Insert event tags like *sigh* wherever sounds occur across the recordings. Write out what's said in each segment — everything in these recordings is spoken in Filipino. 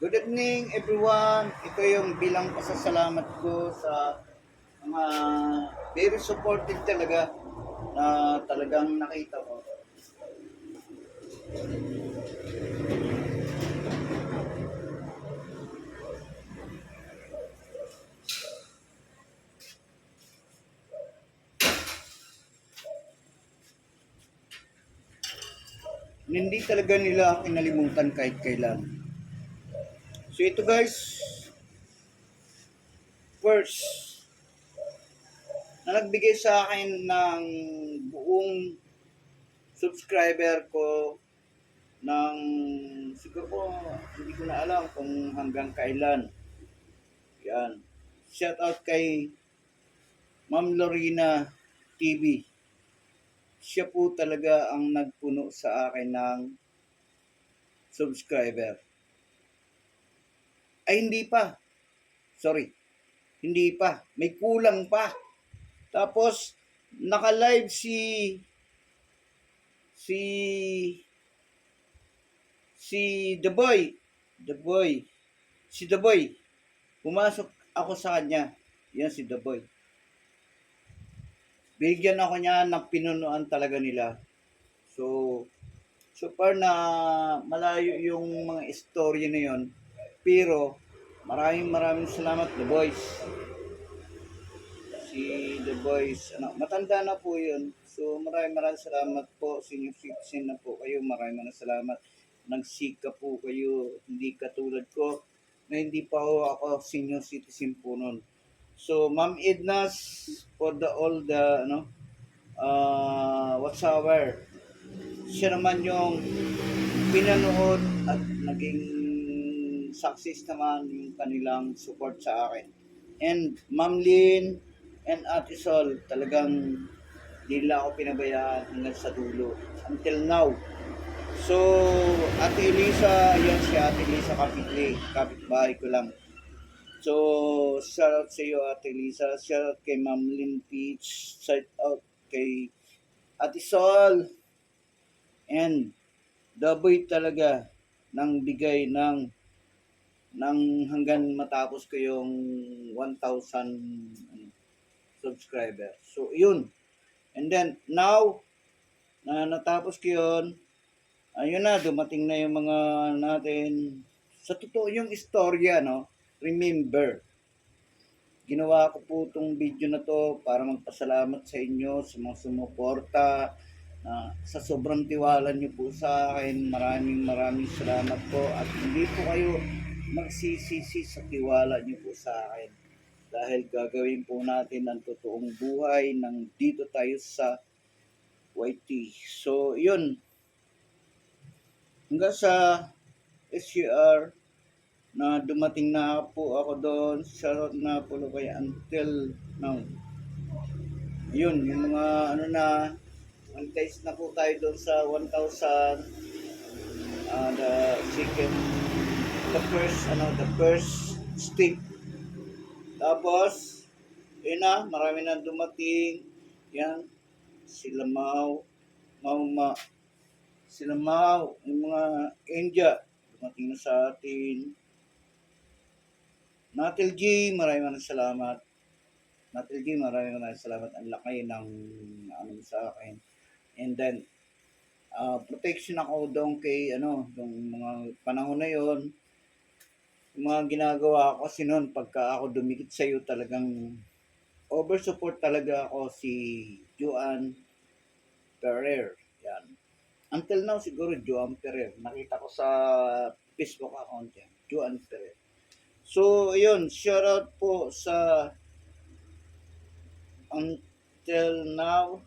Good evening everyone. Ito yung bilang pasasalamat ko sa mga very supportive talaga na talagang nakita ko. Hindi talaga nila kinalimutan kahit kailan. So ito guys, first, na nagbigay sa akin ng buong subscriber ko ng siguro po, hindi ko na alam kung hanggang kailan. Yan. Shout out kay Ma'am Lorena TV. Siya po talaga ang nagpuno sa akin ng subscriber. Ay, hindi pa. Sorry. Hindi pa. May kulang pa. Tapos, naka-live si si si The Boy. The Boy. Si The Boy. Pumasok ako sa kanya. Yan si The Boy. Bigyan ako niya ng pinunuan talaga nila. So, so far na malayo yung mga istorya na yon. Pero, maraming maraming salamat The Boys. Si The Boys, ano, matanda na po yun. So, maraming maraming salamat po. Senior citizen na po kayo. Maraming maraming salamat. Nagsika po kayo. Hindi katulad ko na hindi pa ho ako senior citizen po nun. So, Ma'am Ednas, for the all the, ano, uh, whatsoever, siya naman yung pinanood at naging success naman yung kanilang support sa akin. And Ma'am Lynn and Ate Sol, talagang di nila ako pinabayaan hanggang sa dulo. Until now. So, Ate Elisa, yan si Ate Elisa Kapitli, kapitbahay ko lang. So, shout out sa iyo, Ate Lisa. Shout out kay Ma'am Lynn Peach. Shout out kay Ate Sol. And, daboy talaga ng bigay ng ng hanggang matapos ko yung 1,000 ano, subscriber. So, yun. And then, now, na natapos ko yun, ayun na, dumating na yung mga natin. Sa totoo yung istorya, no? remember, ginawa ko po itong video na to para magpasalamat sa inyo, sa mga sumuporta, na sa sobrang tiwala niyo po sa akin. Maraming maraming salamat po at hindi po kayo magsisisi sa tiwala niyo po sa akin. Dahil gagawin po natin ang totoong buhay ng dito tayo sa YT. So, yun. Hanggang sa SCR, na dumating na po ako doon sa na po until now. Yun, yung mga ano na monetize na po tayo doon sa 1,000 uh, the second the first ano the first step tapos yun na marami na dumating yan sila Mau Mau Ma sila yung mga India dumating na sa atin Natil G, maraming maraming salamat. Natil G, maraming maraming salamat. Ang laki ng ano sa akin. And then, uh, protection ako doon kay, ano, yung mga panahon na yon yung mga ginagawa ko kasi noon, pagka ako dumikit sa iyo, talagang over support talaga ako si Juan Ferrer. Yan. Until now, siguro Juan Ferrer. Nakita ko sa Facebook account yan. Juan Ferrer. So, ayun, shout out po sa until now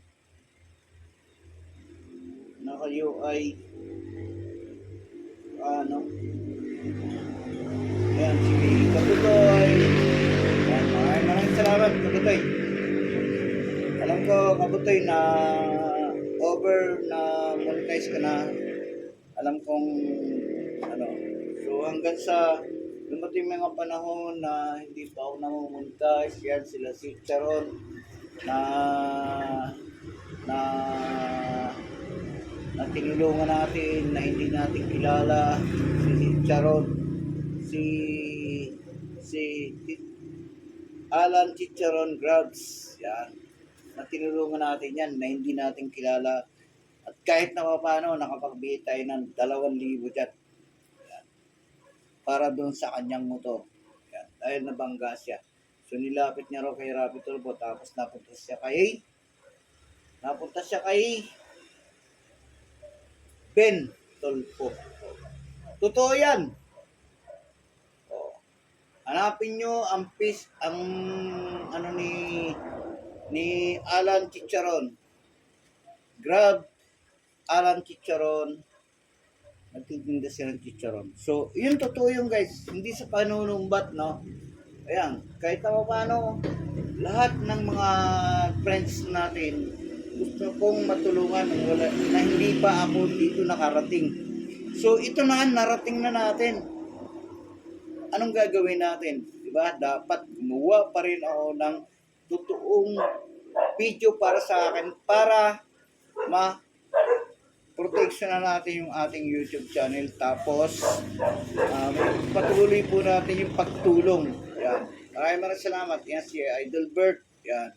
na kayo ay ano Kabutoy yan, maraming maraming salamat Kabutoy alam ko Kabutoy na over na monetize ka na alam kong ano so hanggang sa dumating mga panahon na hindi pa ako namumontage, yan sila si Charon na na na tinulungan natin na hindi natin kilala si Charon si Alan Chicharon Grabs. Yan. Na tinulungan natin yan na hindi natin kilala. At kahit na paano, nakapagbigay tayo ng 2,000 dyan. Yan. Para doon sa kanyang motor. Yan. Dahil nabangga siya. So nilapit niya raw kay Rapi Tulpo tapos napunta siya kay napunta siya kay Ben Tulpo. Totoo yan. Hanapin nyo ang pis, ang ano ni ni Alan Chicharon. Grab Alan Chicharon. Nagtitinda siya ng chicharon. So, yun totoo yung guys. Hindi sa panunumbat, no? Ayan, kahit na paano, lahat ng mga friends natin, gusto kong matulungan ng wala, na hindi pa ako dito nakarating. So, ito na narating na natin. Anong gagawin natin? Diba? Dapat gumawa pa rin ako ng totoong video para sa akin para ma protection na natin yung ating YouTube channel. Tapos, um, patuloy po natin yung pagtulong. Yan. Maraming maraming salamat. Yan si Idol Bert. Yan.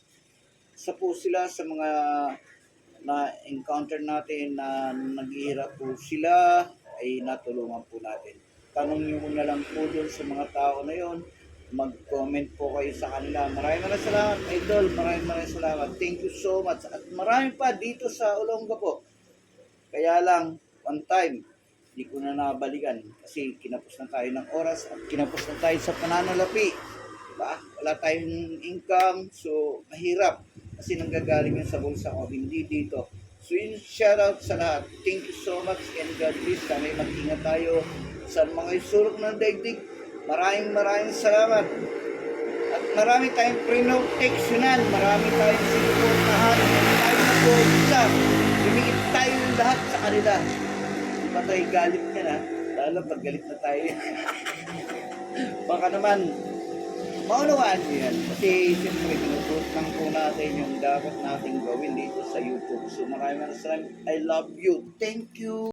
Isa po sila sa mga na-encounter natin na naghihirap po sila ay natulungan po natin. Tanong nyo na lang po doon sa mga tao na yon mag-comment po kayo sa kanila. Maraming maraming salamat, Idol. Maraming maraming salamat. Thank you so much. At marami pa dito sa Olonga po. Kaya lang, one time, hindi ko na nabalikan kasi kinapos na tayo ng oras at kinapos na tayo sa pananalapi. Diba? Wala tayong income, so mahirap kasi nanggagaling yun sa bulsa ko, hindi dito. So yun, shout out sa lahat. Thank you so much and God bless. Sana'y mag-ingat tayo sa mga isulok ng daigdig. Maraming maraming salamat. At marami tayong pre-noticionan, marami tayong sinuportahan, tayo na po isa. Lumikit tayo lahat sa kanila. Di ba tayo galit ka na? Lalo pag galit na tayo. *laughs* Baka naman, maunawaan nyo yan. Kasi siyempre, tinutuot lang po natin yung dapat nating gawin dito sa YouTube. So maraming maraming salamat. I love you. Thank you.